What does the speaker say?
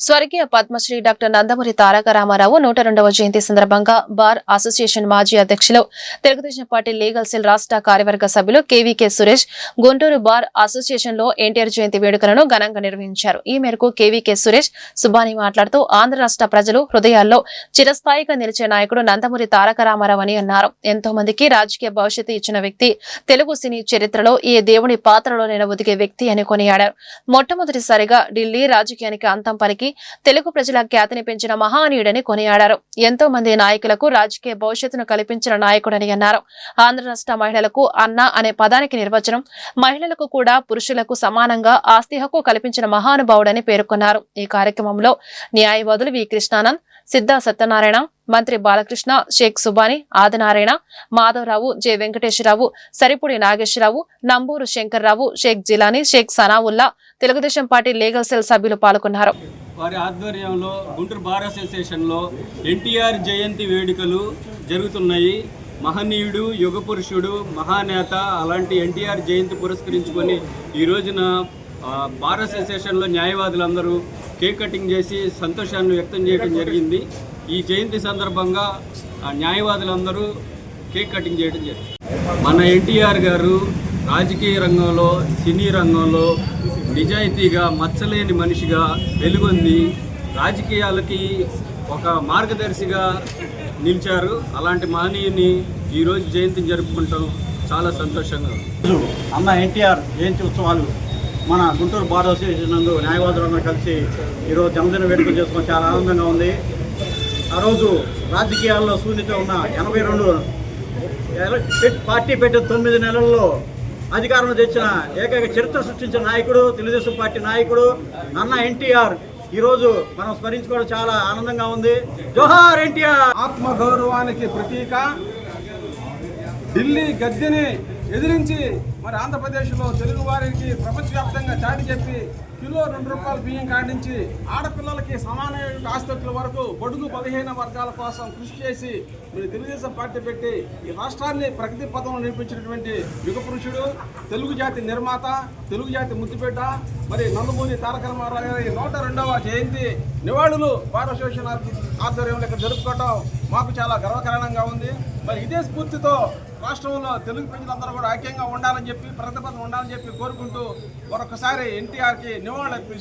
స్వర్గీయ పద్మశ్రీ డాక్టర్ నందమూరి తారక రామారావు నూట రెండవ జయంతి సందర్భంగా బార్ అసోసియేషన్ మాజీ అధ్యక్షులు తెలుగుదేశం పార్టీ లీగల్ సెల్ రాష్ట్ర కార్యవర్గ సభ్యులు కేవీకే సురేష్ గుంటూరు బార్ అసోసియేషన్లో ఎన్టీఆర్ జయంతి వేడుకలను ఘనంగా నిర్వహించారు. ఈ మేరకు కేవీకే సురేష్ సుబ్బాని మాట్లాడుతూ ఆంధ్ర రాష్ట్ర ప్రజలు హృదయాల్లో చిరస్థాయిగా నిలిచే నాయకుడు నందమూరి తారక రామారావు అని అన్నారు. ఎంతో మందికి రాజకీయ భవిష్యత్తు ఇచ్చిన వ్యక్తి తెలుగు సినీ చరిత్రలో ఈ దేవుని పాత్రలో నిలబొదిగే వ్యక్తి అని కొనియాడారు. మొట్టమొదటిసారిగా ఢిల్లీ రాజకీయానికి అంతం పలికి తెలుగు ప్రజల ఖ్యాతిని పెంచిన మహానీయుడని కొనియాడారు. ఎంతో మంది నాయకులకు రాజకీయ భవిష్యత్తును కల్పించిన నాయకుడని అన్నారు. ఆంధ్ర రాష్ట్ర మహిళలకు అన్న అనే పదానికి నిర్వచనం మహిళలకు కూడా పురుషులకు సమానంగా ఆస్తి హక్కు కల్పించిన మహానుభావుడని పేర్కొన్నారు. ఈ కార్యక్రమంలో న్యాయవాదులు వి. కృష్ణానంద్ సిద్ధా సత్యనారాయణ మంత్రి Balakrishna Shaik Subhani Adinarayana Madhava Rao J. Venkateswara Rao Saripudi Nageswara Rao Namburu Shankar Rao Shaik Jilani Shaik Sanaulla Telugu Desam Party legal cell సభ్యులు పాల్గొన్నారు. వారి ఆధ్వర్యంలో గుంటూరు బార్ అసోసియేషన్లో ఎన్టీఆర్ జయంతి వేడుకలు జరుగుతున్నాయి. మహనీయుడు యుగ పురుషుడు మహానేత అలాంటి ఎన్టీఆర్ జయంతి పురస్కరించుకొని ఈ రోజున బార్ అసోసియేషన్లో న్యాయవాదులందరూ కేక్ కటింగ్ చేసి సంతోషాన్ని వ్యక్తం చేయడం జరిగింది. ఈ జయంతి సందర్భంగా ఆ న్యాయవాదులందరూ కేక్ కటింగ్ చేయడం జరిగింది. మన ఎన్టీఆర్ గారు రాజకీయ రంగంలో సినీ రంగంలో నిజాయితీగా మచ్చలేని మనిషిగా వెలుగొంది రాజకీయాలకి ఒక మార్గదర్శిగా నిలిచారు. అలాంటి మహనీయుని ఈరోజు జయంతిని జరుపుకుంటాం చాలా సంతోషంగా అన్న ఎన్టీఆర్ జయంతి ఉత్సవాలు మన గుంటూరు బార్ అసోసియేషన్ నందు న్యాయవాదులందరూ కలిసి ఈరోజు జన్మదిన వేడుకలు చేసుకోవడం చాలా ఆనందంగా ఉంది. ఆ రోజు రాజకీయాల్లో శూన్యత ఉన్న ఎనభై రెండు పార్టీ పెట్టిన తొమ్మిది నెలల్లో అధికారంలో తెచ్చిన ఏకైక చరిత్ర సృష్టించిన నాయకుడు తెలుగుదేశం పార్టీ నాయకుడు అన్న ఎన్టీఆర్. ఈరోజు మనం స్మరించుకోవడం చాలా ఆనందంగా ఉంది. జోహార్ ఎన్టీఆర్! ఆత్మగౌరవానికి ప్రతీక. ఢిల్లీ గద్దెని ఎదిరించి మరి ఆంధ్రప్రదేశ్లో తెలుగు వారికి ప్రపంచవ్యాప్తంగా చాటి చెప్పి కిలో రెండు రూపాయల బియ్యం కాడించి ఆడపిల్లలకి సమానమైన ఆస్తుల వరకు బడుగు బలహీన వర్గాల కోసం కృషి చేసి మీరు తెలుగుదేశం పార్టీ పెట్టి ఈ రాష్ట్రాన్ని ప్రగతి పథంలో నడిపించినటువంటి యుగ పురుషుడు తెలుగు జాతి నిర్మాత తెలుగు జాతి ముద్దుపేట మరి నందమూరి తారక రామారావు గారి నూట రెండవ జయంతి నివాళులు బార్ అసోసియేషన్ ఆధ్వర్యంలో ఇక్కడ జరుపుకోవటం మాకు చాలా గర్వకారణంగా ఉంది. మరి ఇదే స్ఫూర్తితో రాష్ట్రంలో తెలుగు ప్రజలందరూ కూడా ఐక్యంగా ఉండాలని చెప్పి ప్రగతిపథం ఉండాలని చెప్పి కోరుకుంటూ మరొకసారి ఎన్టీఆర్కి నివాళులు అర్పిస్తున్నాం.